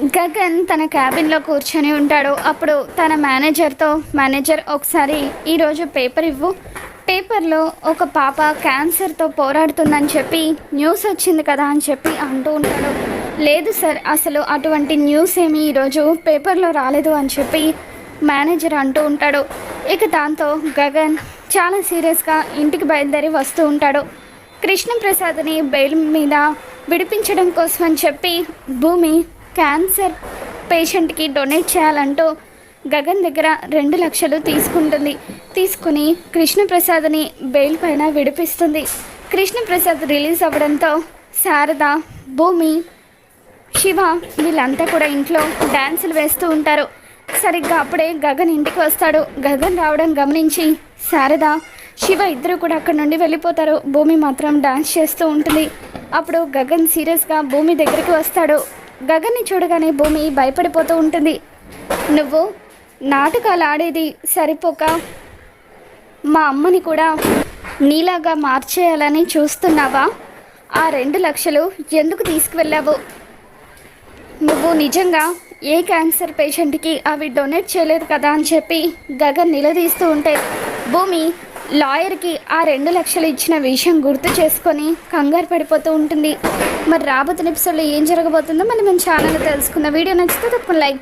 గగన్ తన క్యాబిన్లో కూర్చొని ఉంటాడు. అప్పుడు తన మేనేజర్తో మేనేజర్ ఒకసారి ఈరోజు పేపర్ ఇవ్వు. పేపర్లో ఒక పాప క్యాన్సర్తో పోరాడుతుందని చెప్పి న్యూస్ వచ్చింది కదా అని చెప్పి అంటూ ఉంటాడు. లేదు సార్ అసలు అటువంటి న్యూస్ ఏమి ఈరోజు పేపర్లో రాలేదు అని చెప్పి మేనేజర్ అంటూ ఉంటాడు. ఇక దాంతో గగన్ చాలా సీరియస్గా ఇంటికి బయలుదేరి వస్తూ ఉంటాడు. కృష్ణప్రసాద్ని బెయిల్ మీద విడిపించడం కోసం అని చెప్పి భూమి క్యాన్సర్ పేషెంట్కి డొనేట్ చేయాలంటూ గగన్ దగ్గర రెండు లక్షలు తీసుకుంటుంది. తీసుకుని కృష్ణప్రసాద్ని బెయిల్ పైన విడిపిస్తుంది. కృష్ణప్రసాద్ రిలీజ్ అవ్వడంతో శారద భూమి శివ వీళ్ళంతా కూడా ఇంట్లో డ్యాన్సులు వేస్తూ ఉంటారు. సరిగ్గా అప్పుడే గగన్ ఇంటికి వస్తాడు. గగన్ రావడం గమనించి శారద శివ ఇద్దరు కూడా అక్కడ నుండి వెళ్ళిపోతారు. భూమి మాత్రం డాన్స్ చేస్తూ ఉంటుంది. అప్పుడు గగన్ సీరియస్గా భూమి దగ్గరికి వస్తాడు. గగన్ని చూడగానే భూమి భయపడిపోతూ ఉంటుంది. నువ్వు నాటకాలు ఆడేది సరిపోక మా అమ్మని కూడా నీలాగా మార్చేయాలని చూస్తున్నావా? ఆ రెండు లక్షలు ఎందుకు తీసుకువెళ్ళావు? నువ్వు నిజంగా ఏ క్యాన్సర్ పేషెంట్కి అవి డొనేట్ చేయలేదు కదా అని చెప్పి గగన్ నిలదీస్తూ ఉంటే భూమి లాయర్కి ఆ రెండు లక్షలు ఇచ్చిన విషయం గుర్తు చేసుకొని కంగారు పడిపోతూ ఉంటుంది. మరి రాబోతున్న ఎపిసోడ్లో ఏం జరగబోతుందో మనం మన ఛానల్ తెలుసుకుందాం. వీడియో నచ్చితే తప్పకుండా లైక్